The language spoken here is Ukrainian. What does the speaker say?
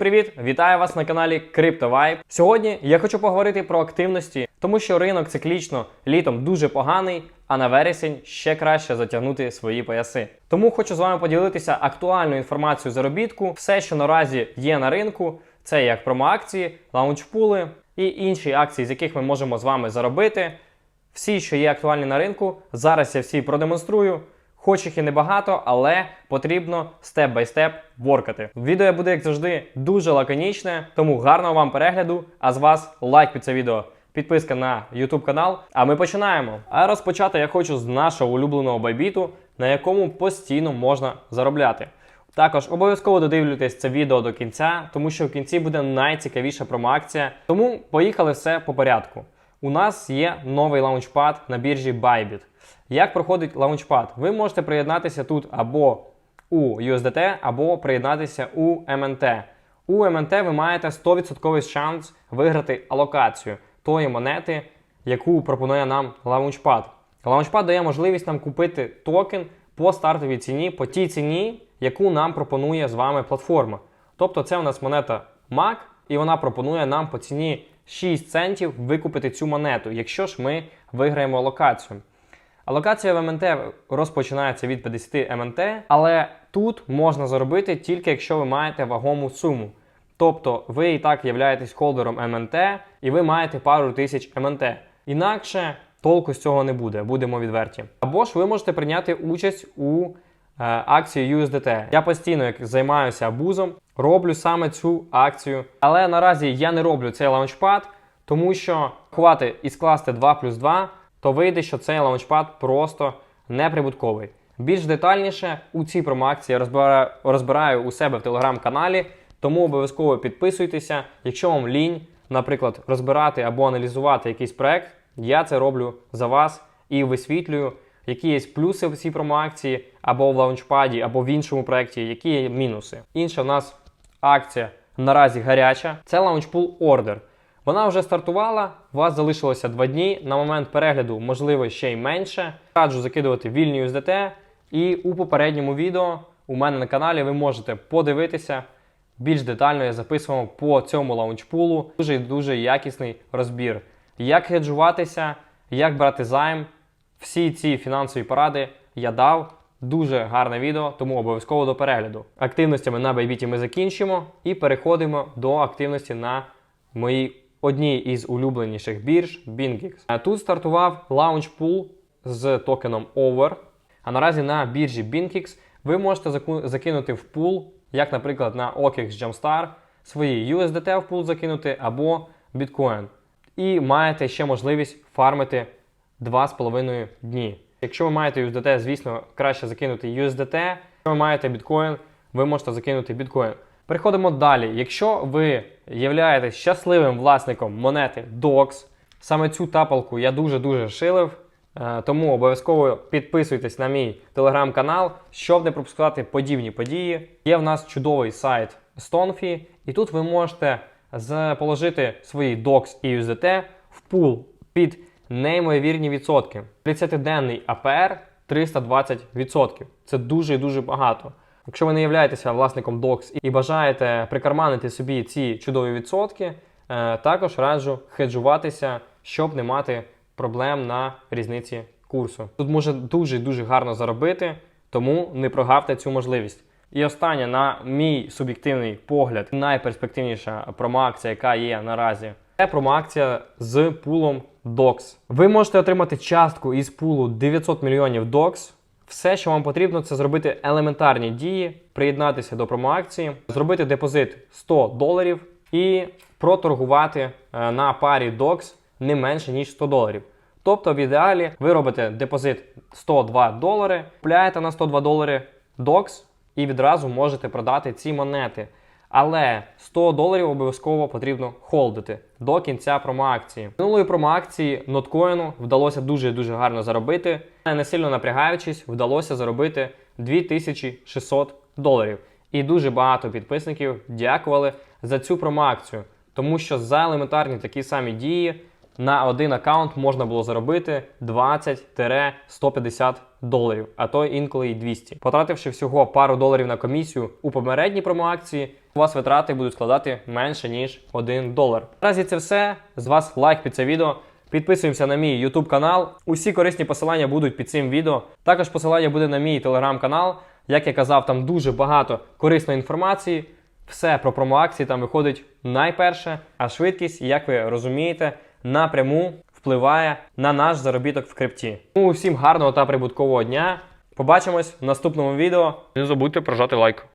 Привіт, вітаю вас на каналі CryptoVibe. Сьогодні я хочу поговорити про активності, тому що ринок циклічно літом дуже поганий, а на вересень ще краще затягнути свої пояси. Тому хочу з вами поділитися актуальною інформацією заробітку, все, що наразі є на ринку, це як промоакції, лаунчпули і інші акції, з яких ми можемо з вами заробити. Всі, що є актуальні на ринку, зараз я всі продемонструю. Хоч їх і небагато, але потрібно степ бай степ воркати. Відео буде, як завжди, дуже лаконічне, тому гарного вам перегляду. А з вас лайк під це відео, підписка на YouTube канал. А ми починаємо. А розпочати я хочу з нашого улюбленого байбіту, на якому постійно можна заробляти. Також обов'язково додивлюйтесь це відео до кінця, тому що в кінці буде найцікавіша промоакція. Тому поїхали все по порядку. У нас є новий лаунчпад на біржі Bybit. Як проходить лаунчпад? Ви можете приєднатися тут або у USDT, або приєднатися у MNT. У MNT ви маєте 100% шанс виграти алокацію тої монети, яку пропонує нам лаунчпад. Лаунчпад дає можливість нам купити токен по стартовій ціні, по тій ціні, яку нам пропонує з вами платформа. Тобто це у нас монета MAC, і вона пропонує нам по ціні 6 центів викупити цю монету, якщо ж ми виграємо алокацію. Алокація в МНТ розпочинається від 50 МНТ, але тут можна заробити тільки якщо ви маєте вагому суму. Тобто ви і так являєтесь холдером МНТ, і ви маєте пару тисяч МНТ. Інакше толку з цього не буде, будемо відверті. Або ж ви можете прийняти участь у е, акції USDT. Я постійно, як займаюся абузом, роблю саме цю акцію. Але наразі я не роблю цей лаунчпад, тому що хвати і скласти 2 плюс 2, то вийде, що цей лаунчпад просто неприбутковий. Більш детальніше у цій промоакції я розбираю, розбираю у себе в телеграм-каналі, тому обов'язково підписуйтеся. Якщо вам лінь, наприклад, розбирати або аналізувати якийсь проект, я це роблю за вас і висвітлюю, які є плюси в цій промоакції, або в лаунчпаді, або в іншому проекті, які є мінуси. Інша в нас акція наразі гаряча. Це лаунчпул Order. Вона вже стартувала, у вас залишилося 2 дні. На момент перегляду, можливо, ще й менше. Раджу закидувати вільні USDT. І у попередньому відео у мене на каналі ви можете подивитися. Більш детально я записував по цьому лаунчпулу дуже дуже якісний розбір. Як хеджуватися, як брати займ. Всі ці фінансові поради я дав. Дуже гарне відео, тому обов'язково до перегляду. Активностями на Bybit ми закінчимо і переходимо до активності на моїй одній із улюбленіших бірж BingX. Тут стартував лаунчпул з токеном OVER. А наразі на біржі BingX ви можете закинути в пул, як, наприклад, на OKX Jumpstar, свої USDT в пул закинути або Bitcoin. І маєте ще можливість фармити 2,5 дні. Якщо ви маєте USDT, звісно, краще закинути USDT. Якщо ви маєте біткоін, ви можете закинути біткоін. Переходимо далі. Якщо ви являєтесь щасливим власником монети DOX, саме цю тапалку я дуже-дуже шилив. Е, Тому обов'язково підписуйтесь на мій телеграм-канал, щоб не пропускати подібні події. Є в нас чудовий сайт StoneFi, і тут ви можете положити свої DOX і USDT в пул під неймовірні відсотки. 30-денний АПР 320%. Це дуже і дуже багато. Якщо ви не являєтеся власником DOX і бажаєте прикарманити собі ці чудові відсотки, е, також раджу хеджуватися, щоб не мати проблем на різниці курсу. Тут може дуже дуже гарно заробити, тому не прогавте цю можливість. І останнє, на мій суб'єктивний погляд, найперспективніша промоакція, яка є наразі, це промоакція з пулом DOX. Ви можете отримати частку із пулу 900 мільйонів DOX. Все, що вам потрібно, це зробити елементарні дії, приєднатися до промоакції, зробити депозит 100 доларів і проторгувати е, на парі DOX не менше ніж 100 доларів. Тобто, в ідеалі ви робите депозит 102 долари, купляєте на 102 долари DOX і відразу можете продати ці монети. Але 100 доларів обов'язково потрібно холдити до кінця промоакції. Минулої промоакції ноткоїну вдалося дуже дуже гарно заробити. Не сильно напрягаючись, вдалося заробити 2600 доларів. І дуже багато підписників дякували за цю промоакцію, тому що за елементарні такі самі дії на один аккаунт можна було заробити 20-150 доларів, а то інколи й 200. Потративши всього пару доларів на комісію у попередній промоакції, у вас витрати будуть складати менше ніж 1 долар. Наразі це все. З вас лайк під це відео. Підписуємося на мій YouTube канал. Усі корисні посилання будуть під цим відео. Також посилання буде на мій телеграм-канал. Як я казав, там дуже багато корисної інформації. Все про промоакції там виходить найперше, а швидкість, як ви розумієте, напряму впливає на наш заробіток в крипті. Ну, усім гарного та прибуткового дня. Побачимось в наступному відео. Не забудьте прожати лайк.